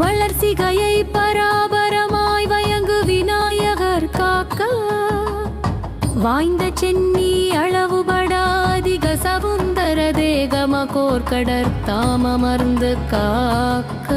வளர்சிகையை பராபரமாய் வயங்கு விநாயகர் காக்க. வாய்ந்த சென்னி அளவுபடாதிக சவுந்தர தேகம கோர்கடர் தாமமர்ந்து காக்க.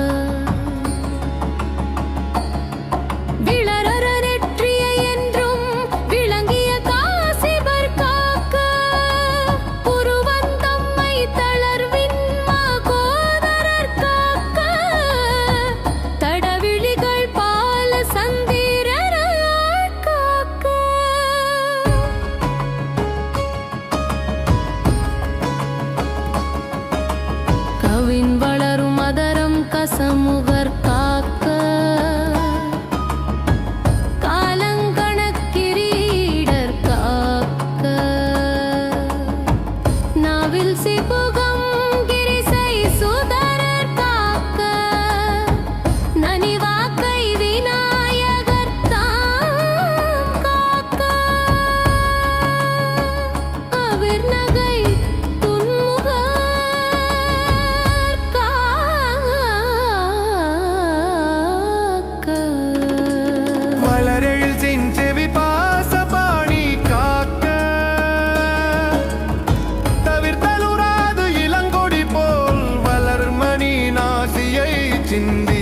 In the.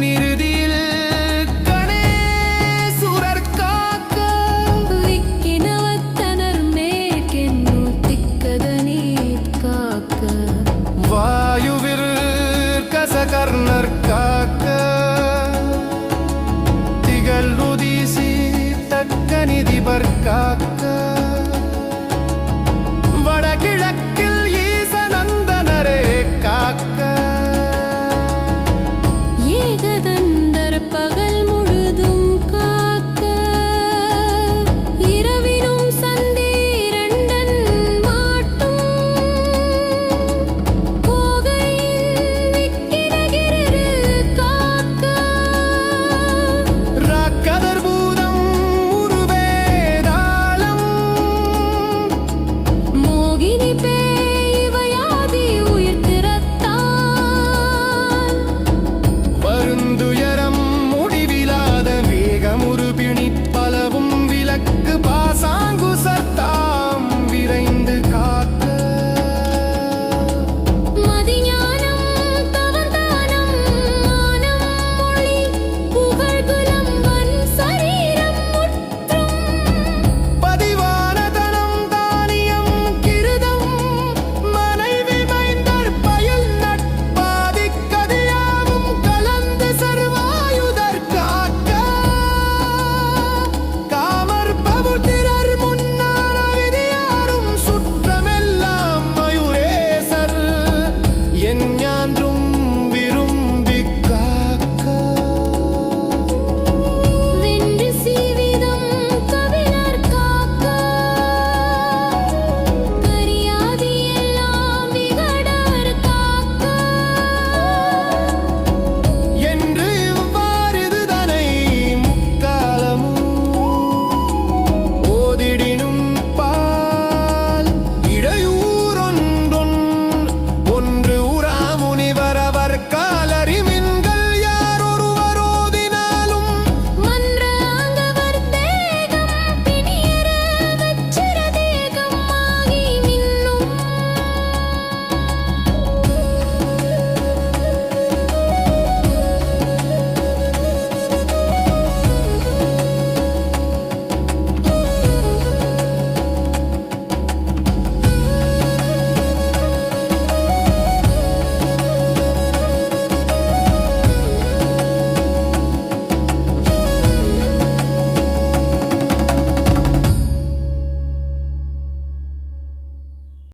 need it.